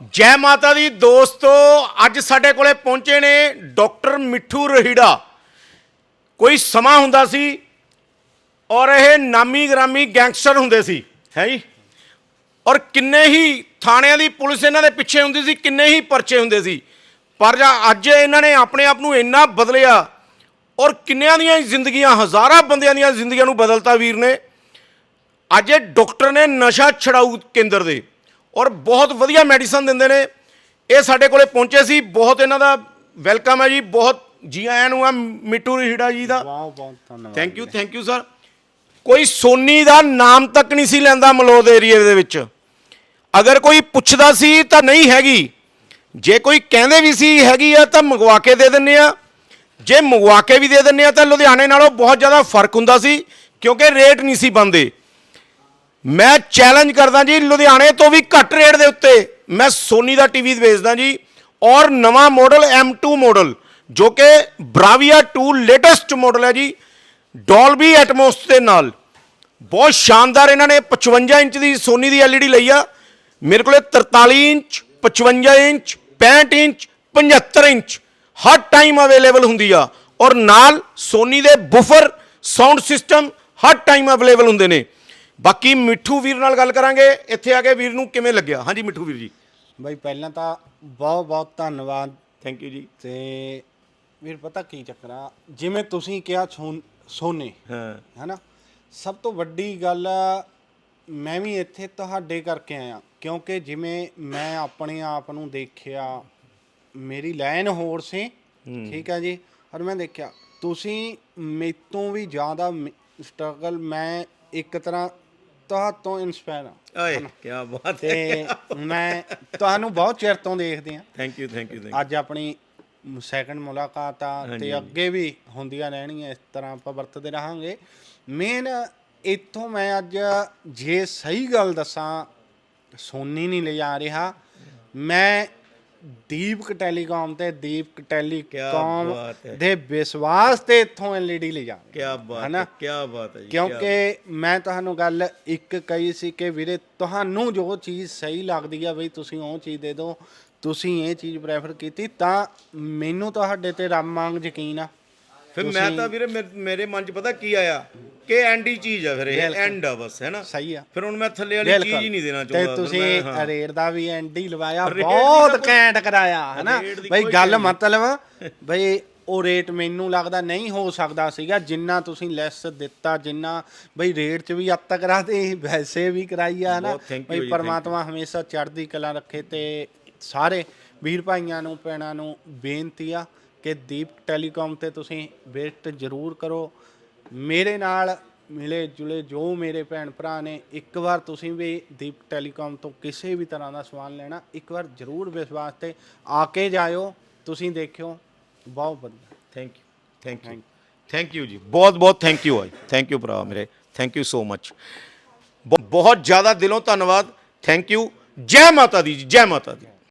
ਜੈ ਮਾਤਾ ਦੀ ਦੋਸਤੋ, ਅੱਜ ਸਾਡੇ ਕੋਲੇ ਪਹੁੰਚੇ ਨੇ ਡਾਕਟਰ ਮਿੱਠੂ ਰਹੀੜਾ। ਕੋਈ ਸਮਾਂ ਹੁੰਦਾ ਸੀ ਔਰ ਇਹ ਨਾਮੀ ਗ੍ਰਾਮੀ ਗੈਂਗਸਟਰ ਹੁੰਦੇ ਸੀ, ਹੈ ਜੀ? ਔਰ ਕਿੰਨੇ ਹੀ ਥਾਣਿਆਂ ਦੀ ਪੁਲਿਸ ਇਹਨਾਂ ਦੇ ਪਿੱਛੇ ਹੁੰਦੀ ਸੀ, ਕਿੰਨੇ ਹੀ ਪਰਚੇ ਹੁੰਦੇ ਸੀ। ਪਰ ਜਾਂ ਅੱਜ ਇਹਨਾਂ ਨੇ ਆਪਣੇ ਆਪ ਨੂੰ ਇੰਨਾ ਬਦਲਿਆ ਔਰ ਕਿੰਨਿਆਂ ਦੀਆਂ ਜ਼ਿੰਦਗੀਆਂ, ਹਜ਼ਾਰਾਂ ਬੰਦਿਆਂ ਦੀਆਂ ਜ਼ਿੰਦਗੀਆਂ ਨੂੰ ਬਦਲਤਾ ਵੀਰ ਨੇ। ਅੱਜ ਇਹ ਡਾਕਟਰ ਨੇ ਨਸ਼ਾ ਛਡਾਊ ਕੇਂਦਰ ਦੇ ਔਰ ਬਹੁਤ ਵਧੀਆ ਮੈਡੀਸਨ ਦਿੰਦੇ ਨੇ। ਇਹ ਸਾਡੇ ਕੋਲੇ ਪਹੁੰਚੇ ਸੀ। ਬਹੁਤ ਇਹਨਾਂ ਦਾ ਵੈਲਕਮ ਹੈ ਜੀ। ਬਹੁਤ ਜੀ ਆਇਆਂ ਨੂੰ ਆ ਮਿੱਟੂ ਹੀੜਾ ਜੀ ਦਾ। ਬਹੁਤ ਬਹੁਤ ਧੰਨਵਾਦ thank you thank you sir ਕੋਈ ਸੋਨੀ ਦਾ ਨਾਮ ਤੱਕ ਨਹੀਂ ਸੀ ਲੈਂਦਾ ਮਲੌਦ ਏਰੀਏ ਦੇ ਵਿੱਚ। ਅਗਰ ਕੋਈ ਪੁੱਛਦਾ ਸੀ ਤਾਂ ਨਹੀਂ ਹੈਗੀ। ਜੇ ਕੋਈ ਕਹਿੰਦੇ ਵੀ ਸੀ ਹੈਗੀ ਆ ਤਾਂ ਮੰਗਵਾ ਕੇ ਦੇ ਦਿੰਨੇ ਆ। ਜੇ ਮੰਗਵਾ ਕੇ ਵੀ ਦੇ ਦਿੰਨੇ ਆ ਤਾਂ ਲੁਧਿਆਣੇ ਨਾਲੋਂ ਬਹੁਤ ਜ਼ਿਆਦਾ ਫ਼ਰਕ ਹੁੰਦਾ ਸੀ ਕਿਉਂਕਿ ਰੇਟ ਨਹੀਂ ਸੀ ਬੰਦੇ ਮੈਂ ਚੈਲੰਜ ਕਰਦਾ ਜੀ, ਲੁਧਿਆਣੇ ਤੋਂ ਵੀ ਘੱਟ ਰੇਟ ਦੇ ਉੱਤੇ। ਮੈਂ ਸੋਨੀ ਦਾ ਟੀਵੀ ਵੇਚਦਾ ਜੀ, ਔਰ ਨਵਾਂ ਮਾਡਲ M2 ਮਾਡਲ ਜੋ ਕਿ ਬਰਾਵੀਆ 2 ਲੇਟੈਸਟ ਮਾਡਲ ਹੈ ਜੀ ਡੋਲਬੀ ਐਟਮੋਸ ਦੇ ਨਾਲ। ਬਹੁਤ ਸ਼ਾਨਦਾਰ ਇਹਨਾਂ ਨੇ 55 ਇੰਚ ਦੀ ਸੋਨੀ ਦੀ LED ਲਈ ਆ। ਮੇਰੇ ਕੋਲੇ 43 ਇੰਚ 55 ਇੰਚ 65 ਇੰਚ 75 ਇੰਚ ਹਰ ਟਾਈਮ ਅਵੇਲੇਬਲ ਹੁੰਦੀ ਆ। ਔਰ ਨਾਲ ਸੋਨੀ ਦੇ ਬੁਫਰ ਸਾਊਂਡ ਸਿਸਟਮ ਹਰ ਟਾਈਮ ਅਵੇਲੇਬਲ ਹੁੰਦੇ ਨੇ। ਬਾਕੀ ਮਿੱਠੂ ਵੀਰ ਨਾਲ ਗੱਲ ਕਰਾਂਗੇ। ਇੱਥੇ ਆ ਕੇ ਵੀਰ ਨੂੰ ਕਿਵੇਂ ਲੱਗਿਆ? ਹਾਂਜੀ ਮਿੱਠੂ ਵੀਰ ਜੀ। ਬਾਈ ਪਹਿਲਾਂ ਤਾਂ ਬਹੁਤ ਬਹੁਤ ਧੰਨਵਾਦ। ਥੈਂਕ ਯੂ ਜੀ। ਤੇ ਵੀਰ ਪਤਾ ਕੀ ਚੱਕਰ ਆ? ਜਿਵੇਂ ਤੁਸੀਂ ਕਿਹਾ ਸੋਨ- ਸੋਨੇ ਹਾਂ। ਹੈਨਾ? ਸਭ ਤੋਂ ਵੱਡੀ ਗੱਲ ਮੈਂ ਵੀ ਇੱਥੇ ਤੁਹਾਡੇ ਕਰਕੇ ਆਇਆ। ਕਿਉਂਕਿ ਜਿਵੇਂ ਮੈਂ ਆਪਣੇ ਆਪ ਨੂੰ ਦੇਖਿਆ ਮੇਰੀ ਲਾਈਨ ਹੋਰ ਸੀ। ਠੀਕ ਹੈ ਜੀ? ਔਰ ਮੈਂ ਦੇਖਿਆ ਤੁਸੀਂ ਮੇਤੋਂ ਵੀ ਜ਼ਿਆਦਾ ਸਟਰਗਲ ਮੈਂ ਇੱਕ ਤਰ੍ਹਾਂ ਤੁਹਾਤੋਂ ਇਨਸਪਾਇਰ ਆ ਓਏ ਕੀ ਬਾਤ ਹੈ। ਤੇ ਮੈਂ ਤੁਹਾਨੂੰ ਬਹੁਤ ਚਿਰ ਤੋਂ ਦੇਖਦੇ ਆ ਥੈਂਕ ਯੂ ਥੈਂਕ ਯੂ ਅੱਜ ਆਪਣੀ ਸੈਕੰਡ ਮੁਲਾਕਾਤ ਆ ਤੇ ਅੱਗੇ ਵੀ ਹੁੰਦੀਆਂ ਰਹਿਣਗੀਆਂ ਇਸ ਤਰ੍ਹਾਂ ਆਪਾਂ ਵਰਤਦੇ ਰਹਾਂਗੇ। ਮੇਨ ਇੱਥੋਂ ਮੈਂ ਅੱਜ ਜੇ ਸਹੀ ਗੱਲ ਦੱਸਾਂ ਸੋਨੀ ਨਹੀਂ ਲਿਜਾ ਰਿਹਾ। ਮੈਂ ਦੀਪਕ ਟੈਲੀਕਾਮ ਤੇ ਦੀਪਕ ਟੈਲੀਕਾਮ। ਦੇ ਵਿਸ਼ਵਾਸ ਤੇ ਇੱਥੋਂ ਐਲਈਡੀ ਲਿਜਾ ਕੀ ਬਾਤ? ਹੈ ਕੀ ਬਾਤ ਹੈ ਜੀ ਕਿਉਂਕਿ ਮੈਂ ਤੁਹਾਨੂੰ ਗੱਲ ਇੱਕ ਕਹੀ ਸੀ ਕਿ ਵੀਰੇ ਤੁਹਾਨੂੰ ਜੋ ਚੀਜ਼ ਸਹੀ ਲੱਗਦੀ ਆ ਬਈ ਤੁਸੀਂ ਉਹ ਚੀਜ਼ ਦੇ ਦਿਓ ਤੁਸੀਂ ਇਹ ਚੀਜ਼ ਪ੍ਰੈਫਰ ਕੀਤੀ ਤਾਂ ਮੈਨੂੰ ਤੁਹਾਡੇ ਤੇ ਰੱਬ ਵਾਂਗ ਯਕੀਨ ਆ ਫਿਰ ਮੈਂ ਤਾਂ ਵੀਰੇ ਮੇਰੇ ਮਨ 'ਚ ਪਤਾ ਕੀ ਆਇਆ ਕਿ ਐਂਡ ਹੀ ਚੀਜ਼ ਆ ਫਿਰ ਇਹ। ਐਂਡ ਆ ਬਸ ਹੈ ਨਾ ਸਹੀ ਆ। ਫਿਰ ਹੁਣ ਮੈਂ ਥੱਲੇ ਵਾਲੀ ਚੀਜ਼ ਹੀ ਨਹੀਂ ਦੇਣਾ ਚਾਹੁੰਦਾ ਤੁਸੀਂ ਹਾਂ। ਰੇਟ ਦਾ ਵੀ ਐਂਡੀ ਲਵਾਇਆ ਰੇਟ ਦੀ ਬਹੁਤ ਕੈਂਟ ਕਰਾਇਆ ਹਨਾ? ਬਈ ਗੱਲ। ਮਤਲਬ ਬਈ ਉਹ ਰੇਟ ਮੈਨੂੰ ਲੱਗਦਾ ਨਹੀਂ ਹੋ ਸਕਦਾ ਸੀਗਾ ਜਿੰਨਾ ਤੁਸੀਂ ਲੈਸ ਦਿੱਤਾ ਜਿੰਨਾ ਬਈ ਰੇਟ 'ਚ ਵੀ ਅੱਤ ਤੱਕ ਕਰਾਤੇ ਵੈਸੇ ਵੀ ਕਰਾਈ ਆ ਹਨਾ? ਬਈ ਪਰਮਾਤਮਾ ਹਮੇਸ਼ਾ ਚੜ੍ਹਦੀ ਕਲਾ ਰੱਖੇ ਤੇ ਸਾਰੇ ਵੀਰ ਭਾਈਆਂ ਨੂੰ ਭੈਣਾਂ ਨੂੰ ਬੇਨਤੀ ਆ ਕਿ ਦੀਪ ਟੈਲੀਕਾਮ ਤੇ ਤੁਸੀਂ ਵਿਜ਼ਿਟ ਜ਼ਰੂਰ ਕਰੋ। ਮੇਰੇ ਨਾਲ ਮਿਲੇ ਜੁਲੇ ਜੋ ਮੇਰੇ ਭੈਣ ਭਰਾ ਨੇ ਇੱਕ ਵਾਰ ਤੁਸੀਂ ਵੀ ਦੀਪ ਟੈਲੀਕਾਮ ਤੋਂ ਕਿਸੇ ਵੀ ਤਰ੍ਹਾਂ ਦਾ ਸਮਾਨ ਲੈਣਾ ਇੱਕ ਵਾਰ ਜ਼ਰੂਰ ਵਿਸ਼ਵਾਸ ਤੇ ਆ ਕੇ ਜਾਇਓ ਤੁਸੀਂ ਦੇਖਿਓ। ਬਹੁਤ ਵਧੀਆ। Thank you thank you thank you ਜੀ। ਬਹੁਤ ਬਹੁਤ thank you I thank you ਭਰਾ ਮੇਰੇ। ਥੈਂਕ ਯੂ ਸੋ ਮਚ ਬਹੁਤ ਜ਼ਿਆਦਾ ਦਿਲੋਂ ਧੰਨਵਾਦ। ਥੈਂਕ ਯੂ ਜੈ ਮਾਤਾ ਦੀ ਜੀ ਜੈ ਮਾਤਾ ਦੀ।